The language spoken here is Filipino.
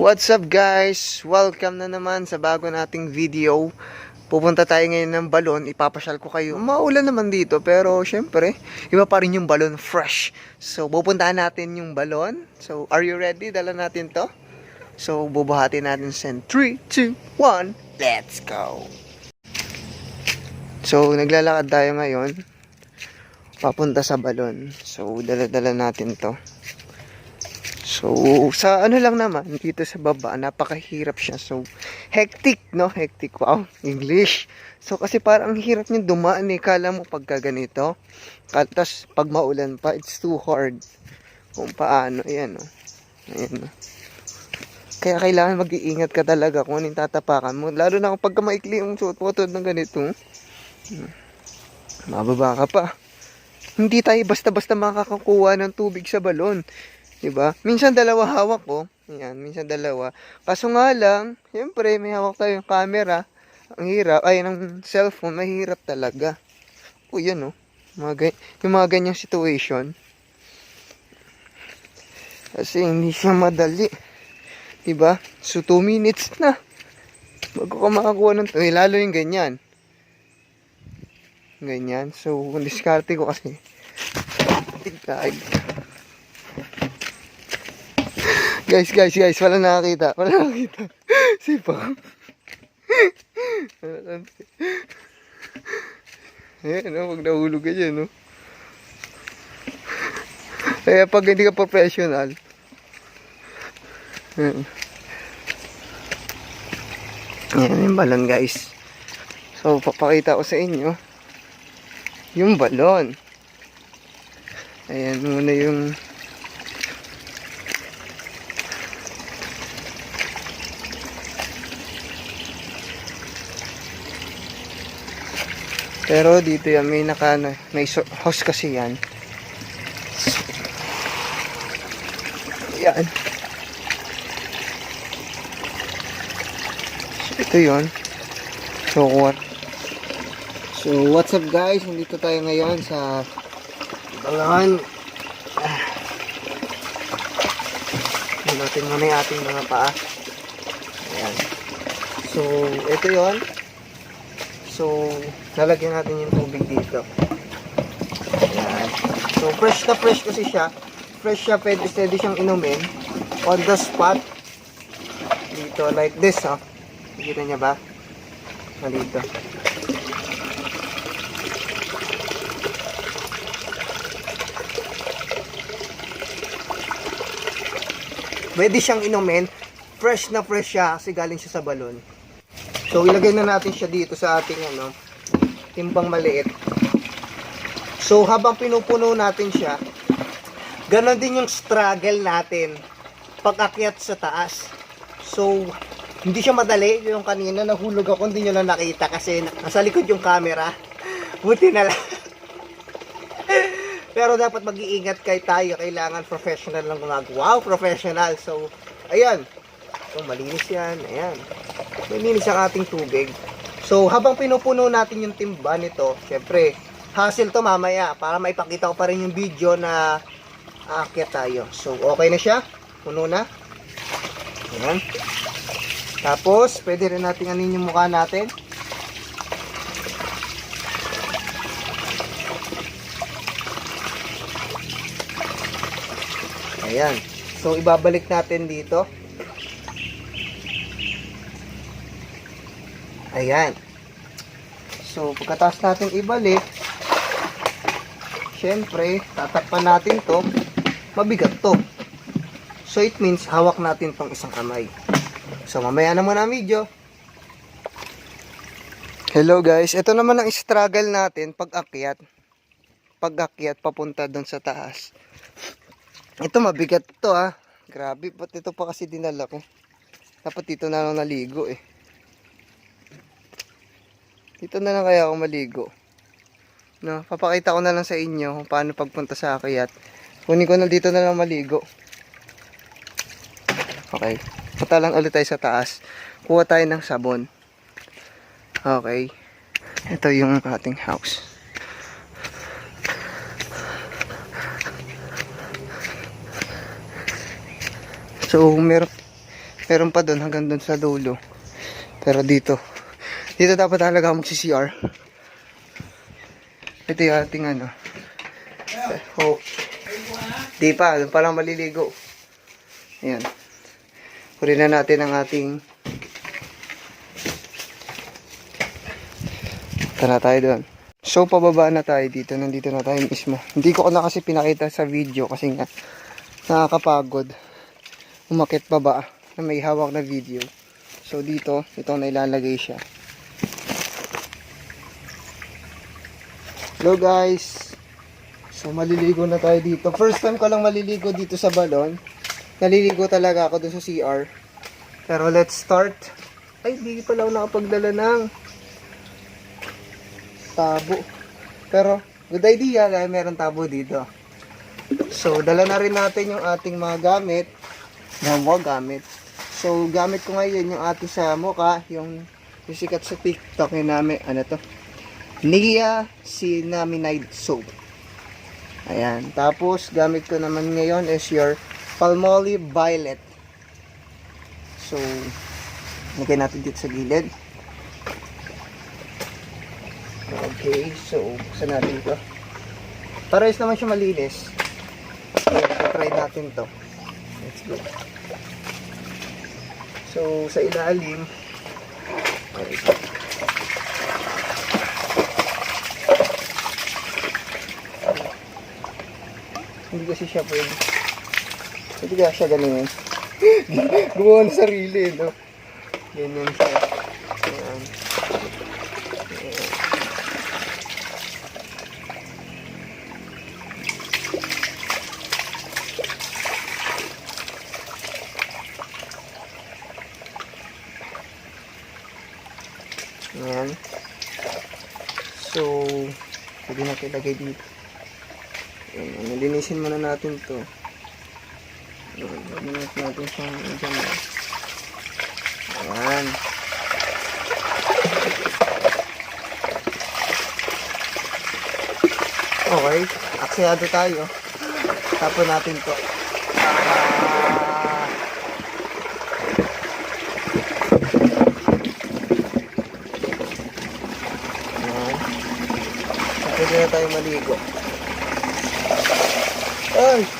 What's up guys? Welcome na naman sa bago nating video. Pupunta tayo ngayon ng balon, ipapasyal ko kayo. Maulan naman dito pero syempre, iba pa rin yung balon fresh. So pupuntahan natin yung balon. So are you ready? Dala natin to. So bubuhatin natin sa 3, 2, 1, let's go! So naglalakad tayo ngayon papunta sa balon. So dala-dala natin to. So, sa ano lang naman, dito sa baba, napakahirap siya. So, hectic, no? Hectic. Wow, English. So, kasi parang ang hirap niya dumaan eh. Kala mo pagka ganito. Tapos, pag maulan pa, it's too hard. Kung paano. Ayan, no? Ayan, no? Kaya kailangan mag-iingat ka talaga kung anong tatapakan mo. Lalo na kung pagka maikli yung suot mo ng ganito. Mababa ka pa. Hindi tayo basta-basta makakakuha ng tubig sa balon. Diba? Minsan dalawa hawak ko. Yan, minsan dalawa. Kaso nga lang, siyempre, may hawak tayong camera. Ang hirap, ay, ng cellphone, mahirap talaga. O, yan o. Mga, yung mga ganyang situation. Kasi hindi siya madali. Diba? So, 2 minutes na. Bago ka makakuha ng eh, lalo yung ganyan. Ganyan. So, diskarte ko kasi. Tigtag. Guys, guys, guys, wala nakakita. Wala nakakita. Sipa. Ayan, no, pag nahulog ka dyan, no. Kaya pag hindi ka professional, ayan. Ayan yung balon, guys. So, papakita ko sa inyo yung balon. Ayan muna yung Pero dito yan, may naka, may so- house kasi yan. Yan. So, ito yon So, what? So, what's up guys? Nandito tayo ngayon sa Balangan. Ah. natin muna ating mga paa. Ayan. So, ito yon So, lalagyan natin yung tubig dito. Ayan. So, fresh na fresh kasi siya. Fresh siya, pwede, pwede siyang inumin. On the spot. Dito, like this, ha. Nakita niya ba? Na dito. Pwede siyang inumin. Fresh na fresh siya kasi galing siya sa balon. So, ilagay na natin siya dito sa ating ano, timbang maliit. So, habang pinupuno natin siya, ganon din yung struggle natin pag-akyat sa taas. So, hindi siya madali. Yung kanina, nahulog ako, hindi nyo na nakita kasi nasa likod yung camera. Buti na lang. Pero dapat mag-iingat kay tayo. Kailangan professional lang gumagawa. Wow, professional. So, ayan. So, malinis yan. Ayan. Malinis ang ating tubig. So, habang pinupuno natin yung timba nito, syempre, hassle to mamaya para maipakita ko pa rin yung video na aakyat tayo. So, okay na siya. Puno na. Ayan. Tapos, pwede rin natin anin yung mukha natin. Ayan. So, ibabalik natin dito. Ayan. So, pagkatapos natin ibalik, syempre, tatakpan natin to. Mabigat to. So, it means, hawak natin tong isang kamay. So, mamaya na muna ang video. Hello guys, ito naman ang struggle natin pag akyat. Pag akyat papunta doon sa taas. Ito mabigat to ah. Grabe, ba't ito pa kasi dinala ko? Dapat dito na lang naligo eh. Dito na lang kaya ako maligo. No, papakita ko na lang sa inyo kung paano pagpunta sa akyat. Kunin ko na dito na lang maligo. Okay. Punta lang ulit tayo sa taas. Kuha tayo ng sabon. Okay. Ito yung ating house. So, meron Meron pa doon hanggang doon sa dulo. Pero dito, dito dapat talaga magsi-CR. Ito yung ating ano. Oh. Di pa, doon pa lang maliligo. Ayan. Kunin na natin ang ating Tara tayo doon. So, pababa na tayo dito. Nandito na tayo mismo. Hindi ko na kasi pinakita sa video kasi nga nakakapagod. Umakit baba na may hawak na video. So, dito, ito na ilalagay siya. Hello guys! So, maliligo na tayo dito. First time ko lang maliligo dito sa balon. Naliligo talaga ako doon sa CR. Pero let's start. Ay, di pala ako nakapagdala ng tabo. Pero, good idea dahil meron tabo dito. So, dala na rin natin yung ating mga gamit. Mga gamit. So, gamit ko ngayon yung ating sa mukha, yung, yung sikat sa TikTok yung namin, ano to? Nia Cinaminide Soap. Ayan. Tapos, gamit ko naman ngayon is your Palmolive Violet. So, lagay natin dito sa gilid. Okay, so buksan natin ito. Pares naman siya malinis. So try natin to. Let's go. So, sa ilalim, okay. Hindi kasi siya pwede. Hindi kasi siya ganun. Gumawa ng sarili, no? Ganyan siya. Ayan. Ayan. So, pwede natin ilagay dito. Ayan, nilinisin muna natin to. Lagyan natin siyang dyan. Ayan. Okay, aksayado tayo. Tapon natin to. Ah, Ayan. Pwede na tayo maligo. Ay!